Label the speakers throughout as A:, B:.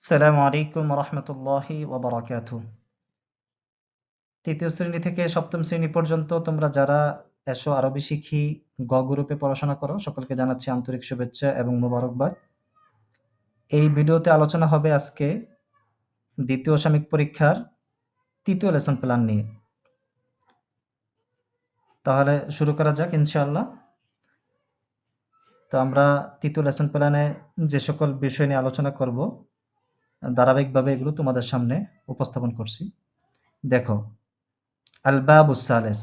A: আসসালামু আলাইকুম রহমতুল্লাহি ওবরাকাত তৃতীয় শ্রেণি থেকে সপ্তম শ্রেণি পর্যন্ত তোমরা যারা এসো আরবি শিখি গ গ্রুপে পড়াশোনা করো, সকলকে জানাচ্ছি আন্তরিক শুভেচ্ছা এবং মোবারকবাদ। এই ভিডিওতে আলোচনা হবে আজকে দ্বিতীয় সাময়িক পরীক্ষার তৃতীয় লেসন প্ল্যান নিয়ে। তাহলে শুরু করা যাক ইনশাআল্লাহ। তো আমরা তৃতীয় লেসন প্ল্যানে যে সকল বিষয় নিয়ে আলোচনা করব ধারাবাহিকভাবে এগুলো তোমাদের সামনে উপস্থাপন করছি। দেখো, আলবাবুস সালেস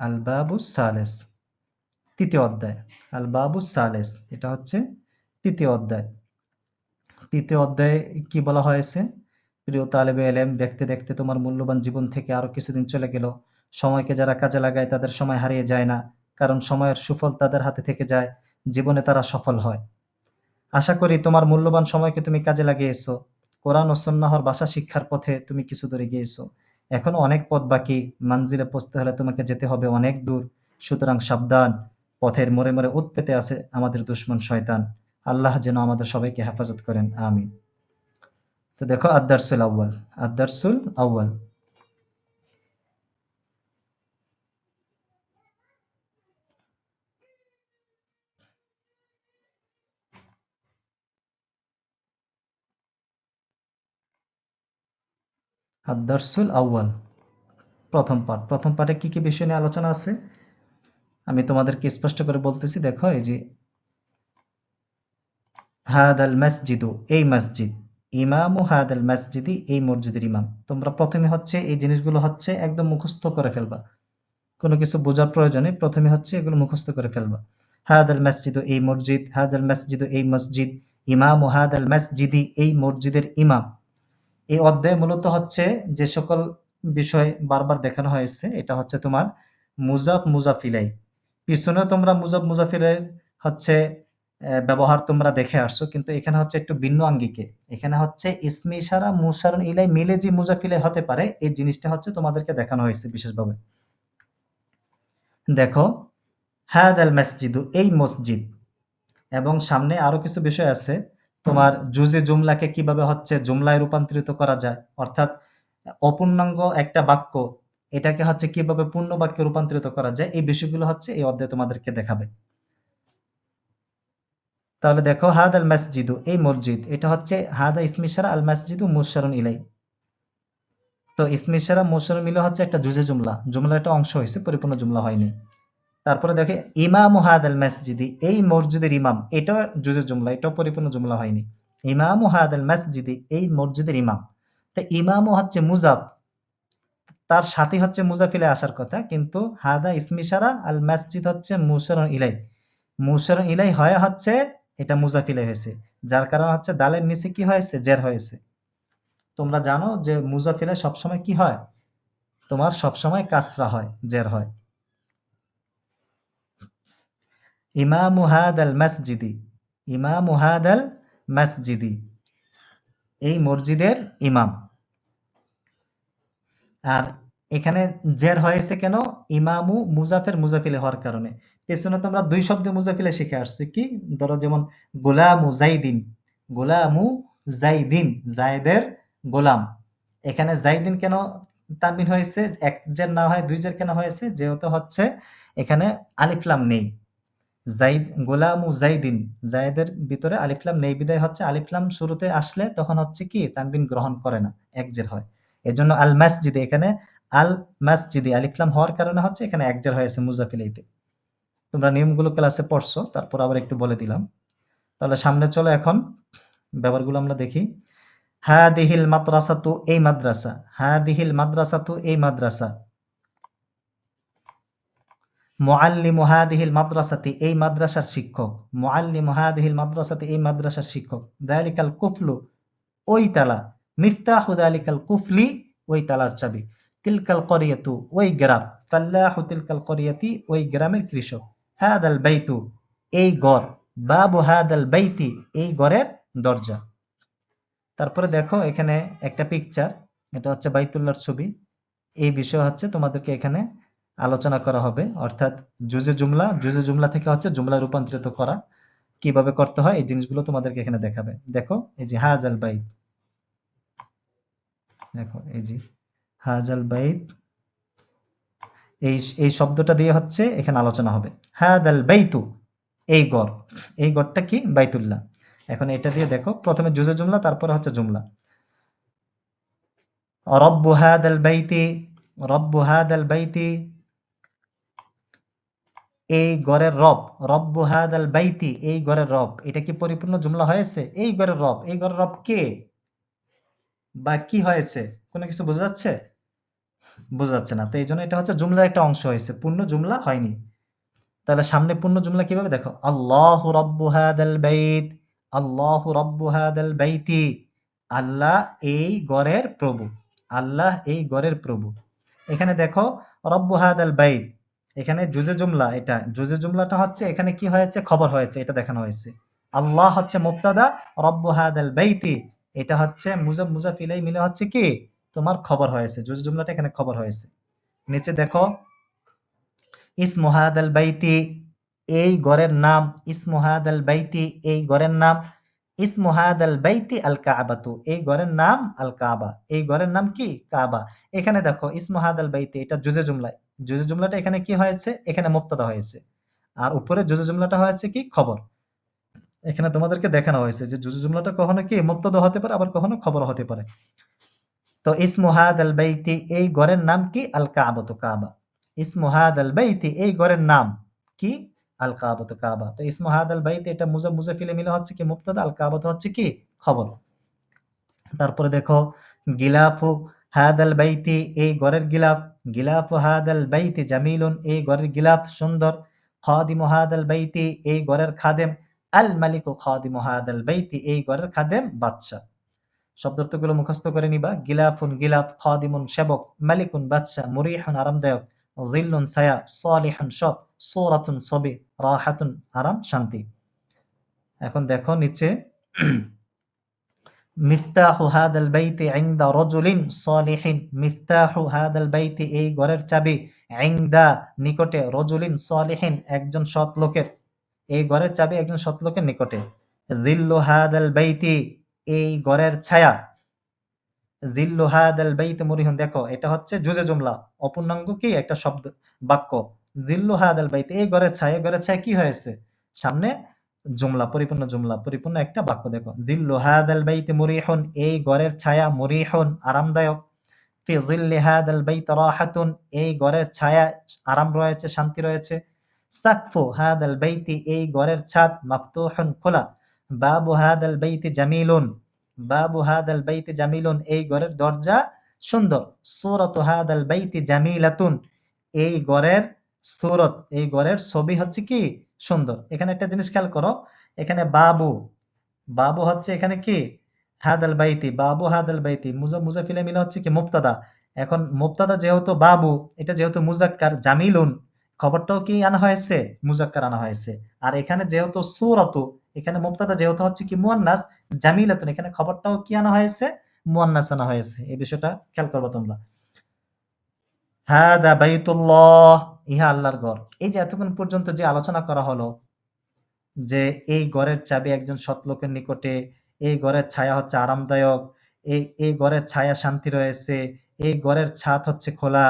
A: আলবাবুস সালেস, তৃতীয় অধ্যায়, আলবাবুস সালেস, এটা হচ্ছে তৃতীয় অধ্যায়। তৃতীয় অধ্যায়ে কি বলা হয়েছে? প্রিয় তালেবে এলেম, দেখতে দেখতে তোমার মূল্যবান জীবন থেকে আরও কিছুদিন চলে গেল। সময়কে যারা কাজে লাগায় তাদের সময় হারিয়ে যায় না, কারণ সময়ের সুফল তাদের হাতে থেকে যায়, জীবনে তারা সফল হয়। আশা করি তোমার মূল্যবান সময়কে তুমি কাজে লাগিয়েছো। কোরআন ও সন্ন্যাহর ভাষা শিক্ষার পথে তুমি কিছু দূরে গিয়েছো। এখনও অনেক পথ বাকি মানজিলে পৌঁছতে হলে তোমাকে যেতে হবে অনেক দূর। সুতরাং সাবধান, পথের মোড়ে মোড়ে উৎ পেতে আছে আমাদের দুশ্মন শয়তান। আল্লাহ যেন আমাদের সবাইকে হেফাজত করেন, আমিন। তো দেখো আদারসুল আউ্বাল আদারসুল আউ্বাল আদারসুল আউ্বাল প্রথম পাঠ। প্রথম পাঠে কি কি বিষয় নিয়ে আলোচনা আছে? আমি তোমাদেরকে স্পষ্ট করে বলতেছি, দেখো, এই যে হাদ আল মসজিদু, এই মসজিদ, ইমামু হাদ আল মসজিদি, এই মসজিদের ইমাম। তোমরা প্রথমে হচ্ছে এই জিনিসগুলো হচ্ছে একদম মুখস্থ করে ফেলবা। কোনো কিছু বোঝার প্রয়োজনে প্রথমে হচ্ছে এগুলো মুখস্থ করে ফেলবা। হাদ আল মসজিদু, এই মসজিদ হাদ আল মসজিদু, এই মসজিদ, ইমাম হাদ আল মসজিদি, এই মসজিদের ইমাম। এই অধ্যায় মূলত হচ্ছে যে সকল বিষয় বারবার দেখানো হয়েছে, এটা হচ্ছে তোমার মুজাফ মুজাফিলাই। পিছনে তোমরা মুজাফ মুজাফিলের হচ্ছে ব্যবহার তোমরা দেখে আসছো, কিন্তু এখানে হচ্ছে একটু ভিন্ন আঙ্গিকে। এখানে হচ্ছে ইসমি ইশারা মুসারন ইলাই মিলে যে মুজাফিলাই হতে পারে, এই জিনিসটা হচ্ছে তোমাদেরকে দেখানো হয়েছে বিশেষভাবে। দেখো হাদ আল মসজিদু, এই মসজিদ। এবং সামনে আরও কিছু বিষয় আছে তোমার জুজে জুমলাকে কীভাবে হচ্ছে জুমলায় রূপান্তরিত করা যায়? অর্থাৎ অপূর্ণাঙ্গ একটা বাক্য, এটাকে হচ্ছে কীভাবে পূর্ণ বাক্যে রূপান্তরিত করা যায়? এই বিষয়গুলো হচ্ছে এই অধ্যায় তোমাদেরকে দেখাবে। তাহলে দেখো হাদ আল মসজিদু, এই মসজিদ, এটা হচ্ছে হাদা ইসমিশারা আল মসজিদু মুশারুন ইলাই তো ইসমিশারা মুশারুন মিলে হচ্ছে একটা জুজে জুমলা জুমলা একটা অংশ হয়েছে, পরিপূর্ণ জুমলা হয়নি। তারপরে দেখে ইমাম হাদ আল মসজিদি, এই মসজিদের ইমাম, এটা জুজে জুমলা, এটাও পরিপূর্ণ জুমলা হয়নি। ইমাম হাদ আল মসজিদি, এই মসজিদের ইমাম। তা ইমামও হচ্ছে মুজাব। তার সাথে হচ্ছে মুজাফিলে আসার কথা, কিন্তু হাদা ইসমিশারা আল মসজিদ হচ্ছে মুশারন ইলাই। মুশারন ইলাই হয় হচ্ছে, এটা মুজাফিলে হয়েছে। যার কারণ হচ্ছে দালের নিচে কি হয়েছে? জের হয়েছে। তোমরা জানো যে মুজাফিলে সবসময় কি হয়? তোমার সবসময় কাসরা হয়, জের হয়। ইমাম হাদ আল মসজিদি, ইমাম হাদ আল মসজিদি, এই মসজিদের ইমাম। আর এখানে জের হয়েছে কেন? ইমামু মুজাফের মুজাফিলে হওয়ার কারণে। পেছনে তোমরা দুই শব্দে মুজাফিলে শিখে আসছি। কি? ধরো যেমন গোলামু জাইদিন গোলামু জাইদিন, জায়দের গোলাম। এখানে জাইদিন কেন তানবিন হয়েছে? এক জের না হয়, দুই জের কেন হয়েছে? যেহেতু হচ্ছে এখানে আলিফলাম নেই। জাইদ গোলামু জাইদিন জায়দের ভিতরে আলিফলাম নেই। বিদায় হচ্ছে আলিফলাম শুরুতে আসলে তখন হচ্ছে কি, তানবিন গ্রহণ করে না এক জের হয়। এজন্য আল মাসজিদে এখানে, আল মাসজিদে আলিফলাম হওয়ার কারণে হচ্ছে এখানে এক জের হয়েছে মুজাফিলাইতে। তোমরা নিয়মগুলো ক্লাসে পড়ছো, তারপর আবার একটু বলে দিলাম। তাহলে সামনে চলো এখন, ব্যাপারগুলো আমরা দেখি। হ্যাঁ দিহিল মাদ্রাসা তু এই মাদ্রাসা হ্যাঁ দিহিল মাদ্রাসা তু এই মাদ্রাসা। মোয়াল্লি মহাদিহিল মাদ্রাসাতে, এই মাদ্রাসার শিক্ষক। মোয়াল্লি মহাদিহিল মাদ্রাসাতে, এই মাদ্রাসার শিক্ষক। দালিকাল কুফলু, ওই তালা। মিফতাহু দালিকাল কুফলি, ওই তালার চাবি। তিলকাল করিয়াতু, ওই গ্রাম। ফাল্লাহু তিলকাল করিয়াতি, ওই গ্রামের কৃষক। হাদাল বাইতু, এই গড় বাবু হাদাল বাইতি, এই গড়ের দরজা। তারপরে দেখো এখানে একটা পিকচার এটা হচ্ছে বাইতুল্লার ছবি। এই বিষয় হচ্ছে তোমাদেরকে এখানে আলোচনা করা হবে। অর্থাৎ জুজে জুমলা জুজে জুমলা থেকে হচ্ছে জুমলা রূপান্তরিত করা। কীভাবে করতে হয়? এই জিনিসগুলো তোমাদেরকে এখানে দেখাবে। দেখো, এই যে হাজাল বাইত। দেখো, এই যে হাজাল বাইত। এই এই শব্দটা দিয়ে হচ্ছে এখানে আলোচনা হবে। হাদাল বাইতু, এই গড়। এই গড়টা কি? বাইতুল্লাহ। এখন এটা দিয়ে দেখো, প্রথমে জুজে জুমলা, তারপরে হচ্ছে জুমলা। রব্বু হাদাল বাইতি, রব্বু হাদাল বাইতি এই গড়ের রব, রব্বু হাদাল বাইতি, এই গড়ের রব। এটা কি পরিপূর্ণ জুমলা হয়েছে? এই গড়ের রব, এই গড়ের রব কে? বা কি হয়েছে? কোনো কিছু বোঝা যাচ্ছে? বোঝা যাচ্ছে না। তো এই জন্য এটা হচ্ছে জুমলার একটা অংশ হয়েছে। পূর্ণ জুমলা হয়নি। তাহলে সামনে পূর্ণ জুমলা কীভাবে? দেখো, আল্লাহ রব্বু হাদাল বাইত, আল্লাহ রব্বু হাদাল বাইতি। আল্লাহ এই গড়ের প্রভু। আল্লাহ এই গড়ের প্রভু। এখানে দেখো, রব্বু হাদাল বাইত। এখানে জুজে জুমলা এটা, জুজে জুমলাটা হচ্ছে এখানে কি হয়েছে? খবর হয়েছে, এটা দেখানো হয়েছে। আল্লাহ হচ্ছে মুক্তাদা রব্বু হাদাল বাইতি। এটা হচ্ছে মুজাব মুজাফিলাই মিলে হচ্ছে কি? তোমার খবর হয়েছে, জুজে জুমলাটা এখানে খবর হয়েছে। নিচে দেখো ইসমুহাদ আল বাইতি, এই গড়ের নাম ইসমুহাদ আল বাইতি, এই গড়ের নাম ইসমুহাদ আল বাইতি আল কাবাতু। এই গড়ের নাম আল কাবা। এই গড়ের নাম কি? কাবা। এখানে দেখো ইসমুহাদ আল বাইতি, এটা জুজে জুমলায়। জুজে জুমলাটা এখানে কি হয়েছে? এখানে মুক্তাদা হয়েছে। আর উপরে জুজে জুমলাটা হয়েছে কি? খবর। এখানে তোমাদেরকে দেখানো হয়েছে যে জুজে জুমলাটা কখনো কি মুক্তাদা হতে পারে, আবার কখনো খবর হতে পারে। তো ইসমুহাদ আল বাইতি, এই গড়ের নাম কি? আল কাবাতু, কাবা। ইসমুহাদ আল বাইতি, এই গড়ের নাম কি? আল কাবাতু কাবা। তো ইসমুহাদ আল বাইতি, এটা মুজা মুজাফিলে মিলে হচ্ছে কি? মুক্তাদা আল কাবাতু হচ্ছে কি? খবর। তারপরে দেখো, গিলাফু হাদ আল বাইতি, এই গড়ের গিলাফ। গিলাফু হাদ আল বাইতি জামিলুন, এই গড়ের গিলাফ সুন্দর। খাদিমু হাদ আল বাইতি, এই গড়ের খাদেম। আল মালিকু খাদিমু হাদ আল বাইতি, এই গড়ের খাদেম বাদশা শব্দার্থগুলো মুখস্থ করে নিবা। গিলাফুন গিলাফ, খাদিমুন সেবক, মালিকুন বাদশা মুরিহুন আরামদায়ক জিল্লুন ছায়া, সালিহুন সৎ। সৌরাতুন ছবি রাহাতুন আরাম, শান্তি। এখন দেখো নিচে, মিফতাহু হাদাল ইনদা সালিহিন, মিফতাহু হাদাল এই ঘরের চাবি ইনদা নিকটে সালিহিন, একজন সৎ লোকের। এই ঘরের চাবি একজন সৎ লোকের নিকটে। জিল্লু হাদাল বাইতি এই ঘরের ছায়া। জিল্লু হাদাল বাইতি মুরিহুন, দেখো, এটা হচ্ছে জুজে জুমলা। অপূর্ণাঙ্গ কি? একটা শব্দ, বাক্য। জিল্লু হাদাল বাইতি এই ঘরের ছায়া এই ঘরের ছায়া কি হয়েছে? সামনে জুমলা, পরিপূর্ণ জুমলা, পরিপূর্ণ একটা বাক্য দেখো। জিল্লু হাদাল বাইতি মুরিহুন, এই ঘরের ছায়া মুরিহুন, আরামদায়ক। ফি জিল্লি হাদাল বাইতি রাহাতুন, এই ঘরের ছায়া আরাম রয়েছে, শান্তি রয়েছে। সাকফু হাদাল বাইতি এই ঘরের ছাদ মাফতুহুন খোলা। বাবু হাদাল বাইতি জামিলুন, বাবু হাদাল বাইতি জামিলুন, এই ঘরের দরজা সুন্দর। সূরাতু হাদাল বাইতি জামিলাতুন, এই ঘরের সুরত, এই ঘরের ছবি হচ্ছে কি? সুন্দর। এখানে একটা জিনিস খেয়াল করো, এখানে বাবু বাবু হচ্ছে এখানে কি? হাদাল বাইতি, বাবু হাদাল বাইতি, মুজা, মুজাফিলে মিলে হচ্ছে কি? মুক্তাদা এখন মুক্তাদা যেহেতু বাবু, এটা যেহেতু মুজাক্কার জামিলুন, খবরটাও কি আনা হয়েছে? মুজাক্কার আনা হয়েছে। আর এখানে যেহেতু সুরতু, এখানে মুক্তাদা যেহেতু হচ্ছে কি মুয়ান্নাস, জামিলাতুন, এখানে খবরটাও কি আনা হয়েছে? মুয়ান্নাস আনা হয়েছে। এই বিষয়টা খেয়াল করব তোমরা। হাদা বাইতুল্লাহ। ইহা আল্লাহর ঘর। এই যে এতক্ষণ পর্যন্ত যে আলোচনা করা হলো যে এই ঘরের চাবি একজন সৎ লোকের নিকটে, এই ঘরের ছায়া হচ্ছে আরামদায়ক, এই এই ঘরের ছায়া শান্তি রয়েছে, এই ঘরের ছাদ হচ্ছে খোলা,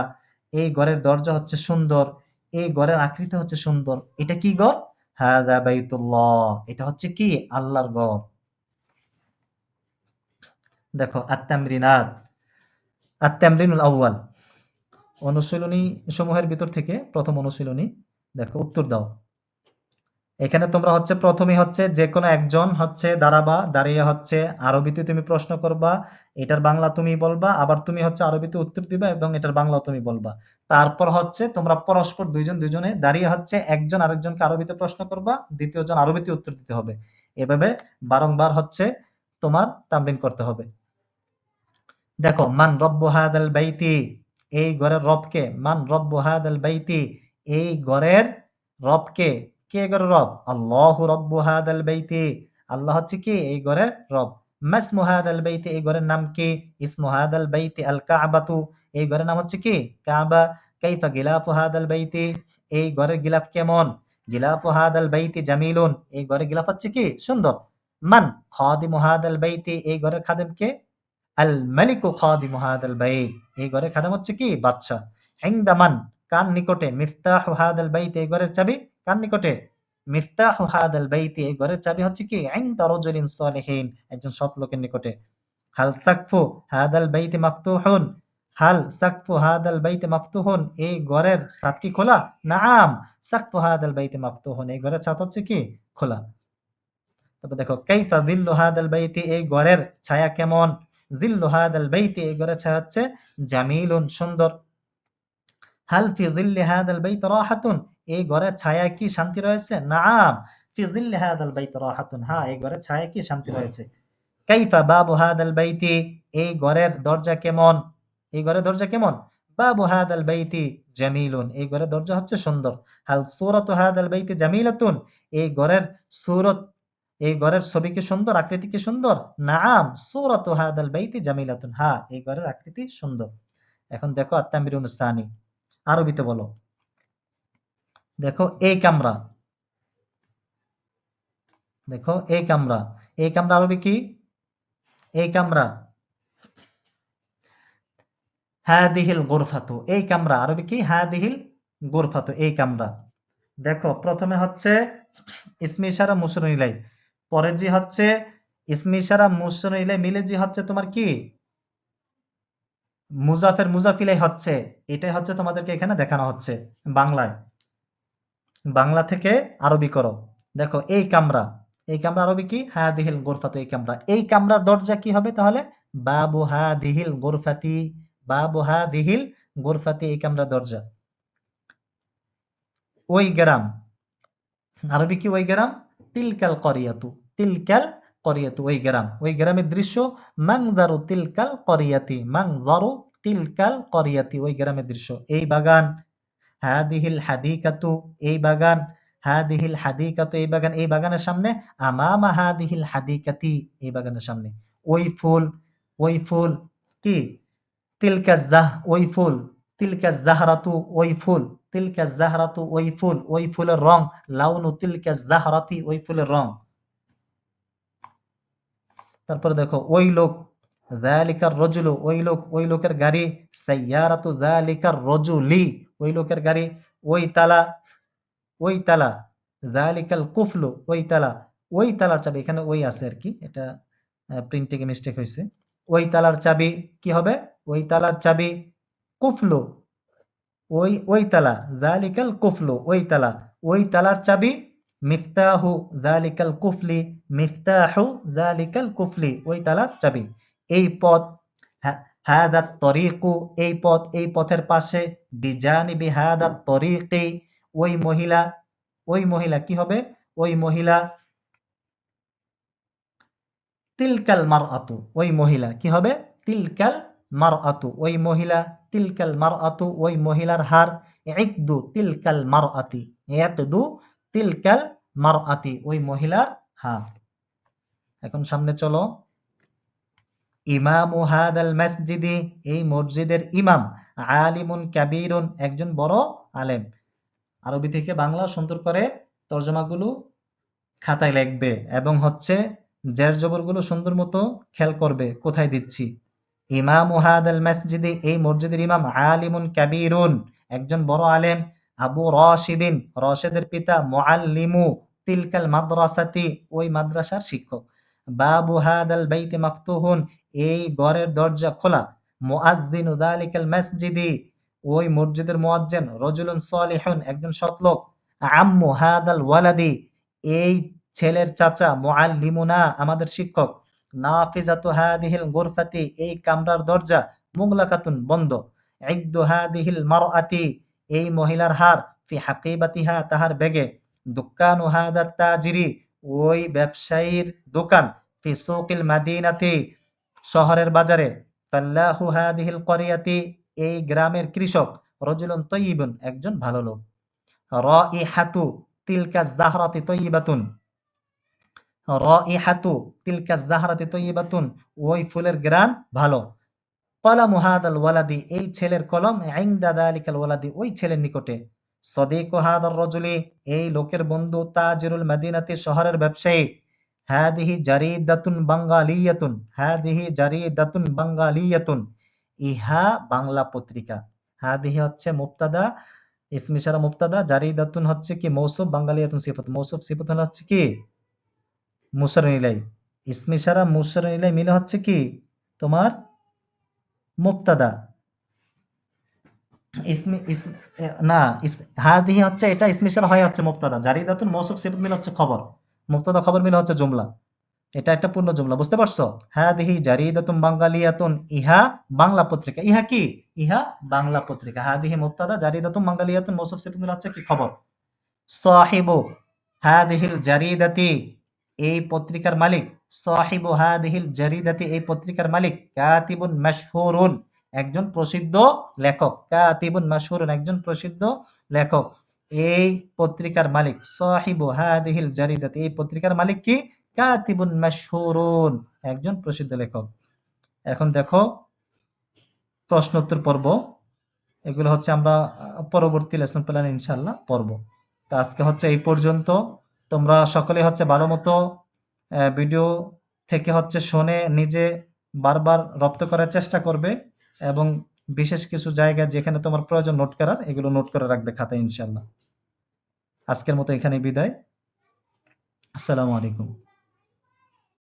A: এই ঘরের দরজা হচ্ছে সুন্দর, এই ঘরের আকৃতি হচ্ছে সুন্দর। এটা কি ঘর? হাদা বাইতুল্লাহ। এটা হচ্ছে কি? আল্লাহর ঘর। দেখো আত্মামরিনাদ আত্মামরিনুল আউয়াল। অনুশীলনী সমূহের ভিতর থেকে প্রথম অনুশীলনী, দেখো উত্তর দাও। এখানে তোমরা হচ্ছে প্রথমে হচ্ছে যে কোনো একজন হচ্ছে দাঁড়াবা, দাঁড়িয়ে হচ্ছে আরবিতে তুমি প্রশ্ন করবা, এটার বাংলা তুমি বলবা, আবার তুমি হচ্ছে আরবিতে উত্তর দিবা এবং এটার বাংলা তুমি বলবা। তারপর হচ্ছে তোমরা পরস্পর দুইজন দুইজনে দাঁড়িয়ে হচ্ছে একজন আরেকজনকে আরবিতে প্রশ্ন করবা দ্বিতীয় জন আরবিতে উত্তর দিতে হবে। এভাবে বারংবার হচ্ছে তোমার তামরিন করতে হবে। দেখো, মান রব্বু বাইতি এই ঘরের রবকে? মান রব্বু হাদাল বাইতি। এই ঘরের রবকে? কে ঘরের রব? আল্লাহু রব্বু হাদাল বাইতি। আল্লাহ হচ্ছে কি? এই ঘরের রব। মাসমু হাদাল বাইতি। এই ঘরের নাম কি? ইসমু হাদাল বাইতি আল কাবাতু এই ঘরের নাম হচ্ছে কি? কাবা। কাইফা গিলাফু হাদাল বাইতি। এই ঘরের গিলাফ কেমন? গিলাফু হাদাল বাইতি জামিলুন। এই ঘরে গিলাফ হচ্ছে কি? সুন্দর। মান খাদিমু হাদাল বাইতি। এই ঘরের খাদেম কে? আল মালিকু খাদিমু হাদাল বাইত। এই ঘরের খাদেম হচ্ছে কি? বাদশা ইনদা মান কার নিকটে? মিফতাহু হাদাল বাইত, এই ঘরের চাবি কার নিকটে? মিফতাহু হাদাল বাইতি, এই ঘরের চাবি হচ্ছে কি? ইনদা রাজুলিন সালিহিন, একজন সৎ লোকের নিকটে। হাল সাকফু হাদাল বাইতি মাফতুহুন, হাল সাকফু হাদাল বাইতি মাফতুহুন, এই ঘরের ছাদ কি খোলা? নাম সাকফু হাদাল বাইতি মাফতুহুন, এই ঘরের ছাদ হচ্ছে কি? খোলা। তারপর দেখো, কাইফা জিল্লু হাদাল বাইতি, এই ঘরের ছায়া কেমন? এই ঘরের ছায়া হচ্ছে জামিলুন সুন্দর। হাল ফি বাইত রাহাতুন, এই ঘরের ছায়া কি শান্তি রয়েছে? ফি বাইত রাহাতুন। হ্যাঁ এই ঘরের ছায়া কি শান্তি রয়েছে? কাইফা বাবু হাদাল বাইতি, এই ঘরের দরজা কেমন? এই ঘরের দরজা কেমন? বাবু হাদাল বাইতি জামিলুন, এই ঘরের দরজা হচ্ছে সুন্দর। হাল সূরাতু হাদাল বাইতি জামিলাতুন, এই ঘরের সূরত এই ঘরের ছবি কি সুন্দর? আকৃতি কি সুন্দর? নাম, সূরাতু হাদাল বাইতি জামিলাতুন। হ্যাঁ এই ঘরের আকৃতি সুন্দর। এখন দেখো আত্তামিরুন সানি আরবিতে বলো। দেখো এই কামরা। দেখো এই কামরা। এই কামরা আরবি কি? এই কামরা। হাদিহিল গোরফাতু। এই কামরা আরবি কি? হাদিহিল গোরফাতু। এই কামরা। দেখো প্রথমে হচ্ছে ইসমি ইশারা মুসরুন ইলাই পরে জি হচ্ছে, ইসমি ইশারা মুসরুন ইলাই মিলে জি হচ্ছে তোমার কি? মুজাফের মুজাফিলাই হচ্ছে। এটাই হচ্ছে তোমাদেরকে এখানে দেখানো হচ্ছে বাংলায়। বাংলা থেকে আরবি করো। দেখো, এই কামরা। এই কামরা আরবি কি? হাদিহিল গোরফাতু, এই কামরা। এই কামরার দরজা কি হবে তাহলে? বাবু হাদিহিল গোরফাতি, বাবু হাদিহিল গোরফাতি, এই কামরা দরজা। ওই গ্রাম। আরবি কি ওই গ্রাম? তিলকাল করিয়াতু তিলকাল করিয়াতু, ওই গ্রাম, ওই গ্রামের দৃশ্য মাংদারু তিলকাল করিয়াতি মাংদারু তিলকাল করিয়াতি, ওই গ্রামের দৃশ্য, এই বাগান, হাদিহিল হাদিকাতু, এই বাগান, হাদিহিল হাদিকাতু, এই বাগান, এই বাগানের সামনে, আমামা হাদিহিল হাদিকাতি, এই বাগানের সামনে, ওই ফুল ওই ফুল, কি? তিলকা জাহ, ওই ফুল তিলকা জাহরাতু, ওই ফুল তিলকা জাহরাতু ওই ফুল, ওই ফুলের রং। লাউনু তিলকা জাহরাতি ওই ফুলের রং। তারপরে দেখো, ওই লোক, যালিকার রজুলু, ওই লোক, ওই লোকের গাড়ি, সাইয়ারাতু যালিকার রজুলি, ওই লোকের গাড়ি, ওই তালা ওই তালা জালিকাল কুফলু, ওই তালা, ওই তালার চাবি, এখানে ওই আছে আর কি, এটা প্রিন্টিং মিস্টেক হয়েছে ওই তালার চাবি কি হবে? ওই তালার চাবি কুফলু ওই ওই তালা, জালিকাল কুফলু, ওই তালা। ওই তালার চাবি, মিফতাহু জালিকাল কুফলি, মিফতাহু জালিকাল কুফলি, ওই তালার চাবি। এই পথ হাদাত তরিকু, এই পথ, এই পথের পাশে, বিজানিবি হাদাত তরিকি। ওই মহিলা ওই মহিলা কি হবে? ওই মহিলা, তিলকাল মার আতু ওই মহিলা কি হবে? তিলকাল মার আতু ওই মহিলা তিলকাল মার আতু ওই মহিলার হার একদু তিলকাল মার আতি একদু তিলকাল মার আতি ওই মহিলার হার। এখন সামনে চলো। ইমাম হাদাল মসজিদি, এই মসজিদের ইমাম আলিমুন কাবিরুন, একজন বড় আলেম। আরবি থেকে বাংলা সুন্দর করে তর্জমাগুলো খাতায় লিখবে এবং হচ্ছে জের জবরগুলো সুন্দর মতো খেয়াল করবে, কোথায় দিচ্ছি। ইমাম হাদাল মসজিদে, এই মসজিদের ইমাম আলিমুন কাবিরুন, একজন বড় আলেম, আবু রশিদিন, রশেদের পিতা মুআল্লিমু তিলকাল মাদ্রাসাতি, ওই মাদ্রাসার শিক্ষক। বাবু হাদাল বাইতে মাফতুহুন, এই ঘরের দরজা খোলা। মুআজ্জিনু যালিকাল মসজিদি, ওই মসজিদের মুয়াজ্জিন রজুলুন সালিহুন, একজন সৎলোক আম্মু হাদাল ওয়ালাদি, এই ছেলের চাচা মুআল্লিমুনা, আমাদের শিক্ষক। নাফিজাতু হাদিহিল গুরফাতি, এই কামরার দরজা মুগলাকাতুন বন্ধ। ইদ্দু হাদিহিল মারআতি, এই মহিলার হার ফি হাকিবাতিহা তাহার বেগে। দুকানু হাদাত তাজিরি, ওই ব্যবসায়ীর দোকান ফি সুকিল মাদিনাতি, শহরের বাজারে। ফাল্লাহু হাদিহিল করিয়াতি, এই গ্রামের কৃষক, রজুলুন তৈয়িবুন, একজন ভালো লোক। রাইহাতু তিলকা জাহরাতি তৈয়িবাতুন রাইহাতু তিলকা জাহরাতি তৈয়িবাতুন, ওই ফুলের গ্রান ভালো। কলামু হাদাল ওয়ালাদি, এই ছেলের কলম ইনদা যালিকাল ওয়ালাদি, ওই ছেলের নিকটে। সদিক হাদার রজুলি, এই লোকের বন্ধু তাজিরুল মদিনাতি শহরের ব্যবসায়ী। হাদিহি জারিদাতুন বাঙ্গালিয়াতুন, হাদিহি জারিদাতুন বাঙ্গালিয়াতুন। ইহা বাংলা পত্রিকা। হাদিহি হচ্ছে মুক্তাদা ইসমিশারা মুক্তাদা জারিদাতুন হচ্ছে কি মৌসুফ বাঙ্গালিয়াতুন সিফত। মৌসুফ সিফত হচ্ছে কি? মুসরনিলাই। ইসমিশারা মুসরনিলাই মিলে হচ্ছে কি? তোমার মুক্তাদা। ইসমি, ইস, না হাদিহি হচ্ছে এটা ইসমিশারা হয় হচ্ছে মুক্তাদা। জারিদাতুন মৌসুফ সিফত মিলে হচ্ছে খবর। মুক্তাদা খবর মিলে হচ্ছে জুমলা। এটা একটা পূর্ণ জুমলা, বুঝতে পারছ? হাদিহি জারিদাতুন বাঙ্গালিয়াতুন, ইহা বাংলা পত্রিকা। ইহা কি? ইহা বাংলা পত্রিকা। হাদিহি মুক্তাদা জারি জারিদাতুন বাঙ্গালিয়াতুন মৌসুফ সিফত মিলে হচ্ছে কি? খবর। সাহিবু, হাদিহিল জারিদাতি এই পত্রিকার মালিক, সাহিবু হাদিহিল জারিদাতি এই পত্রিকার মালিক, কাতিবুন মাশহুরুন, একজন প্রসিদ্ধ লেখক, কাতিবুন মাশহুরুন, একজন প্রসিদ্ধ লেখক। এই পত্রিকার মালিক, সাহিবু হাদিহিল জারিদাতি, এই পত্রিকার মালিক কি? কাতিবুন মাশহুরুন, একজন প্রসিদ্ধ লেখক। এখন দেখো প্রশ্ন উত্তর পর্ব। এগুলো হচ্ছে আমরা পরবর্তী লেসন প্ল্যানে ইনশাল্লাহ পড়ব। তো আজকে হচ্ছে এই পর্যন্ত। তোমরা সকলে হচ্ছে ভালো মতো ভিডিও থেকে হচ্ছে শুনে নিজে বারবার রপ্ত করার চেষ্টা করবে এবং বিশেষ কিছু জায়গা যেখানে তোমার প্রয়োজন নোট করার, এগুলো নোট করে রাখবে খাতায় ইনশাল্লাহ আজকের মতো এখানে বিদায়। আসসালামু আলাইকুম।